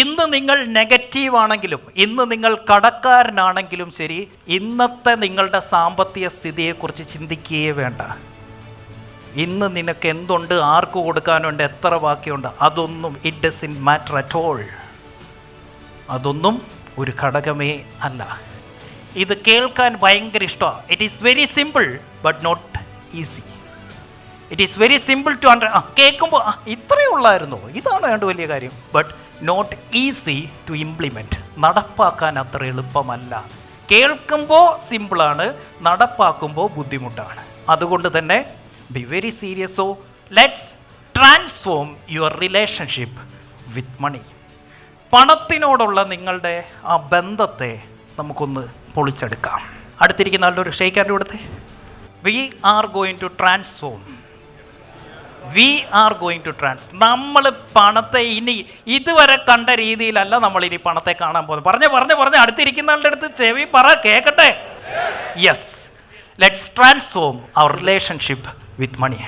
ഇന്ന് നിങ്ങൾ നെഗറ്റീവ് ആണെങ്കിലും ഇന്ന് നിങ്ങൾ കടക്കാരനാണെങ്കിലും ശരി ഇന്നത്തെ നിങ്ങളുടെ സാമ്പത്തിക സ്ഥിതിയെക്കുറിച്ച് ചിന്തിക്കുകയേ വേണ്ട. ഇന്ന് നിനക്ക് എന്തുണ്ട്? ആർക്ക് കൊടുക്കാനുണ്ട്? എത്ര ബാക്കിയുണ്ട്? അതൊന്നും it does in matter at all അതൊന്നും ഒരു ഘടകമേ അല്ല. ഇത് കേൾക്കാൻ ഭയങ്കര ഇഷ്ടമാണ് it is very simple but not easy it is very simple to under കേൾക്കുമ്പോൾ ഇത്രയേ ഉള്ളായിരുന്നു. ഇതാണ് വേണ്ട വലിയ കാര്യം. But not easy to implement നടപ്പാക്കാൻ അത്ര എളുപ്പമല്ല. കേൾക്കുമ്പോൾ സിമ്പിളാണ് നടപ്പാക്കുമ്പോൾ ബുദ്ധിമുട്ടാണ്. അതുകൊണ്ട് തന്നെ be very serious let's transform your relationship with money പണത്തിനോടുള്ള നിങ്ങളുടെ ആ ബന്ധത്തെ നമുക്കൊന്ന് പൊളിച്ചെടുക്കാം. അടുത്തിരിക്കുന്ന ആളുടെ ഒരു ഷെയ്ക്കാന്റെ കൊടുത്തേ. We are going to transform we are going to trans നമ്മൾ പണത്തെ ഇനി ഇതുവരെ കണ്ട രീതിയിലല്ല നമ്മൾ ഇനി പണത്തെ കാണാൻ പോകുന്നത്. പറഞ്ഞ പറഞ്ഞ പറഞ്ഞ. അടുത്തിരിക്കുന്ന ആളുടെ അടുത്ത് ചെവി പറ കേൾക്കട്ടെ yes let's transform our relationship with money